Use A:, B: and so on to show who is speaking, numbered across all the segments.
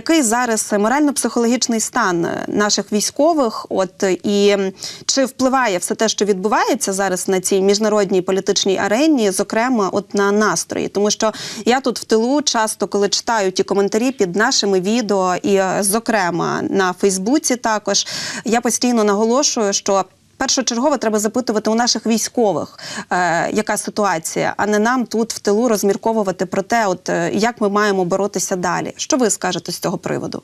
A: який зараз морально-психологічний стан е, наших військових? От і чи впливає все те, що відбувається зараз на цій міжнародній політичній арені, зокрема, от на настрої? Тому що я тут в тилу часто, коли читаю ті коментарі під нашими відео, і е, зокрема на Фейсбуці, також я постійно наголошую, що Першочергово треба запитувати у наших військових, е, яка ситуація, а не нам тут в тилу розмірковувати про те, от е, як ми маємо боротися далі. Що ви скажете з цього приводу?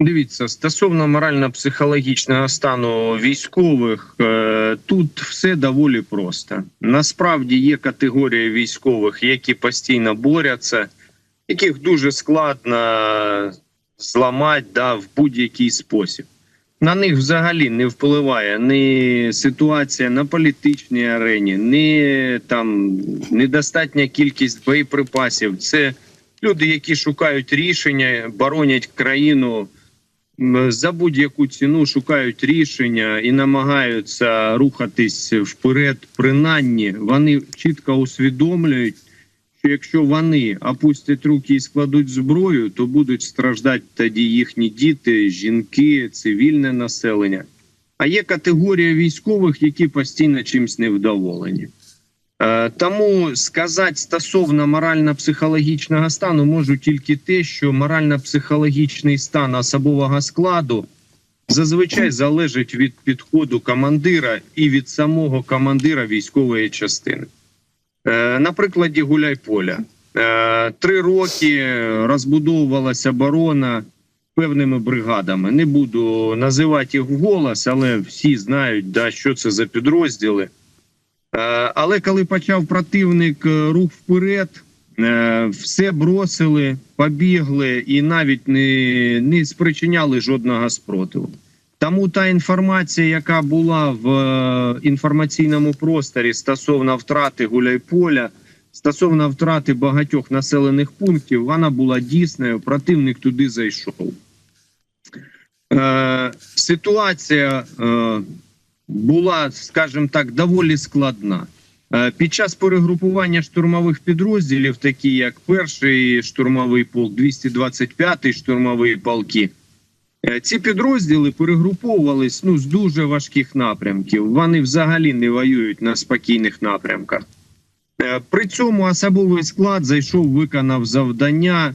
B: Дивіться, стосовно морально-психологічного стану військових, е, тут все доволі просто. Насправді є категорія військових, які постійно борються, яких дуже складно зламати да, в будь-який спосіб. На них взагалі не впливає ні ситуація на політичній арені, ні там недостатня кількість боєприпасів. Це люди, які шукають рішення, боронять країну за будь-яку ціну, шукають рішення і намагаються рухатись вперед. Принаймні, вони чітко усвідомлюють, що якщо вони опустять руки і складуть зброю, то будуть страждати тоді їхні діти, жінки, цивільне населення. А є категорія військових, які постійно чимсь невдоволені. Е, Тому сказати стосовно морально-психологічного стану можу тільки те, що морально-психологічний стан особового складу зазвичай залежить від підходу командира і від самого командира військової частини. Е, На прикладі Гуляйполя. Е, Три роки розбудовувалася оборона певними бригадами. Не буду називати їх вголос, але всі знають, да, що це за підрозділи. Е, Але коли почав противник рух вперед, все бросили, побігли і навіть не, не спричиняли жодного спротиву. Тому та інформація, яка була в е, інформаційному просторі стосовно втрати Гуляйполя, стосовно втрати багатьох населених пунктів, вона була дійсною. Противник туди зайшов. Е, ситуація е, була, скажімо так, доволі складна. Е, Під час перегрупування штурмових підрозділів, такі як перший штурмовий полк, 225-й штурмовий полки, ці підрозділи перегруповувались ну, з дуже важких напрямків. Вони взагалі не воюють на спокійних напрямках. Е, При цьому особовий склад зайшов, виконав завдання,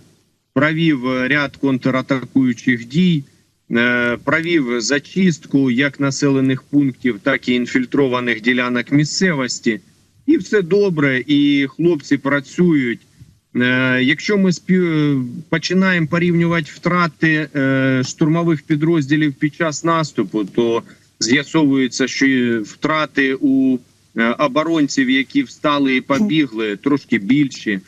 B: провів е, ряд контратакуючих дій, е, провів зачистку як населених пунктів, так і інфільтрованих ділянок місцевості. І все добре, і хлопці працюють. Е, Якщо ми е, починаємо порівнювати втрати е, штурмових підрозділів під час наступу, то з'ясовується, що втрати у оборонців, які встали і побігли, трошки більші.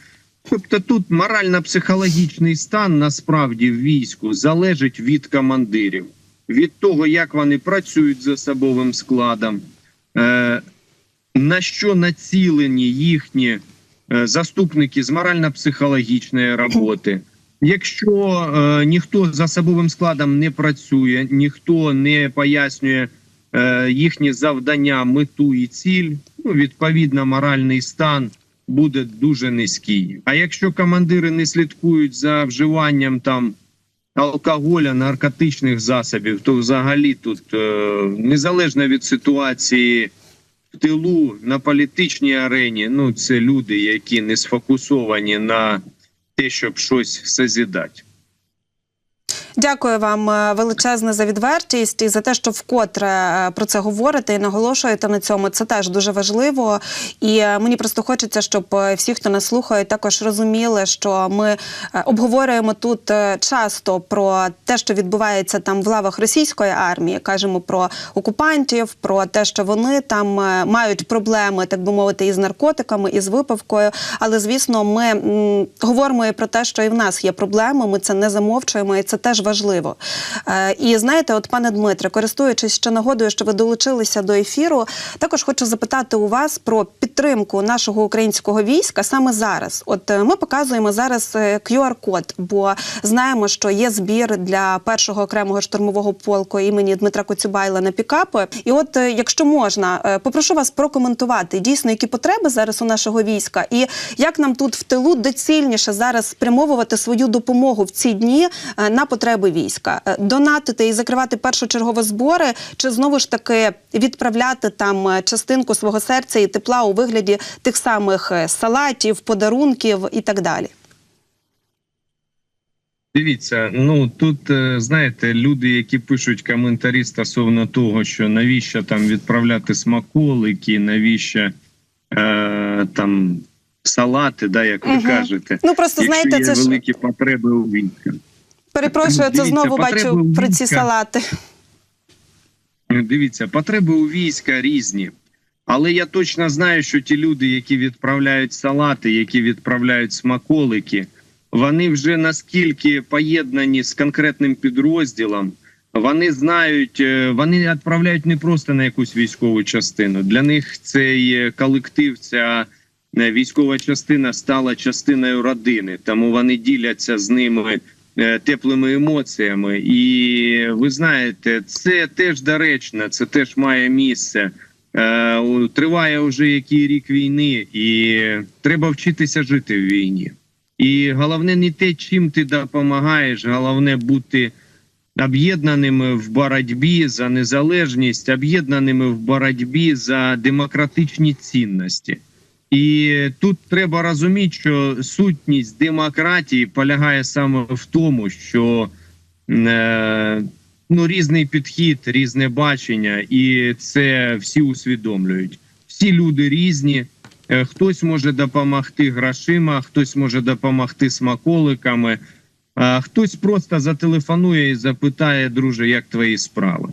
B: Тобто тут морально-психологічний стан насправді в війську залежить від командирів, від того, як вони працюють з особовим складом, на що націлені їхні заступники з морально-психологічної роботи. Якщо е, ніхто з особовим складом не працює, ніхто не пояснює е, їхні завдання, мету і ціль, ну відповідно, моральний стан буде дуже низький. А якщо командири не слідкують за вживанням там алкоголя, наркотичних засобів, то взагалі тут е, незалежно від ситуації тилу на політичній арені, ну це люди, які не сфокусовані на те, щоб щось созідати.
A: Дякую вам е, величезне за відвертість і за те, що вкотре е, про це говорите і наголошуєте на цьому. Це теж дуже важливо. І е, мені просто хочеться, щоб всі, хто нас слухає, також розуміли, що ми обговорюємо тут часто про те, що відбувається там в лавах російської армії. кажемо про окупантів, про те, що вони там мають проблеми, так би мовити, із наркотиками, із випивкою. Але звісно, ми говоримо і про те, що і в нас є проблеми. Ми це не замовчуємо, і це теж важливо. Е, І знаєте, от пане Дмитре, користуючись ще нагодою, що ви долучилися до ефіру, також хочу запитати у вас про підтримку нашого українського війська саме зараз. От е, ми показуємо зараз е, QR-код, бо знаємо, що є збір для першого окремого штурмового полку імені Дмитра Коцюбайла на пікапи. І от, е, якщо можна, е, попрошу вас прокоментувати дійсно, які потреби зараз у нашого війська, і як нам тут в тилу доцільніше зараз спрямовувати свою допомогу в ці дні е, на потреби війська, Е, донатити і закривати першочергово збори, чи знову ж таки відправляти там е, частинку свого серця і тепла у вигляді тих самих е, салатів, подарунків і так далі.
B: Дивіться, ну тут знаєте, люди, які пишуть коментарі стосовно того, що навіщо там відправляти смаколики, навіщо е, там салати, да, як ви
A: Мгм.
B: кажете.
A: Ну просто
B: Якщо
A: знаєте,
B: є
A: це ж
B: великі потреби у війська.
A: Перепрошую, це знову бачу про ці салати.
B: Дивіться, потреби у війська різні. Але я точно знаю, що ті люди, які відправляють салати, які відправляють смаколики, вони вже наскільки поєднані з конкретним підрозділом, вони знають, е, вони відправляють не просто на якусь військову частину. Для них цей колектив, ця е, військова частина стала частиною родини, тому вони діляться з ними теплими емоціями. І ви знаєте, це теж доречно, це теж має місце. Е, Триває вже який рік війни, і треба вчитися жити в війні. І головне не те, чим ти допомагаєш, головне бути об'єднаними в боротьбі за незалежність, об'єднаними в боротьбі за демократичні цінності. І тут треба розуміти, що сутність демократії полягає саме в тому, що е, ну, різний підхід, різне бачення, і це всі усвідомлюють. Всі люди різні. Е, Хтось може допомогти грошима, хтось може допомогти смаколиками, а хтось просто зателефонує і запитає, друже, як твої справи.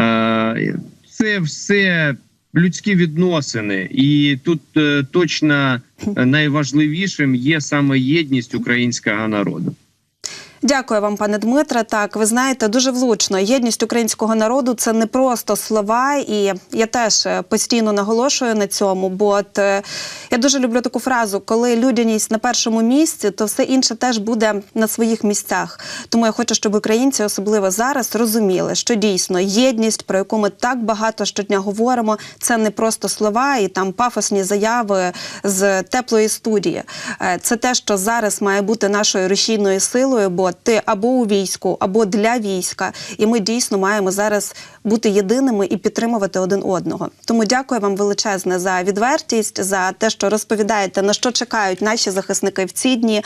B: Е, Це все людські відносини, і тут е, точно найважливішим є саме єдність українського народу.
A: Дякую вам, пане Дмитре. Так, ви знаєте, дуже влучно. Єдність українського народу це не просто слова, і я теж е, постійно наголошую на цьому. Бо от е, я дуже люблю таку фразу: коли людяність на першому місці, то все інше теж буде на своїх місцях. Тому я хочу, щоб українці, особливо зараз, розуміли, що дійсно єдність, про яку ми так багато щодня говоримо, це не просто слова і там пафосні заяви з теплої студії. Е, Це те, що зараз має бути нашою рушійною силою, бо ти або у війську, або для війська, і ми дійсно маємо зараз бути єдиними і підтримувати один одного. Тому дякую вам величезне за відвертість, за те, що розповідаєте на що чекають наші захисники в ці дні.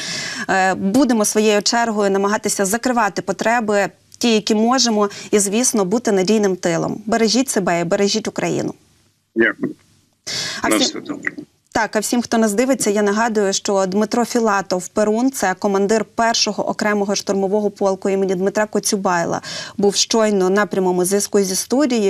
A: Е, Будемо своєю чергою намагатися закривати потреби. Ті, які можемо, і звісно, бути надійним тилом. Бережіть себе і бережіть Україну.
B: Дякую.
A: А всі-. Так, а всім, хто нас дивиться, я нагадую, що Дмитро Філатов Перун, це командир першого окремого штурмового полку імені Дмитра Коцюбайла, був щойно на прямому зв'язку зі студією.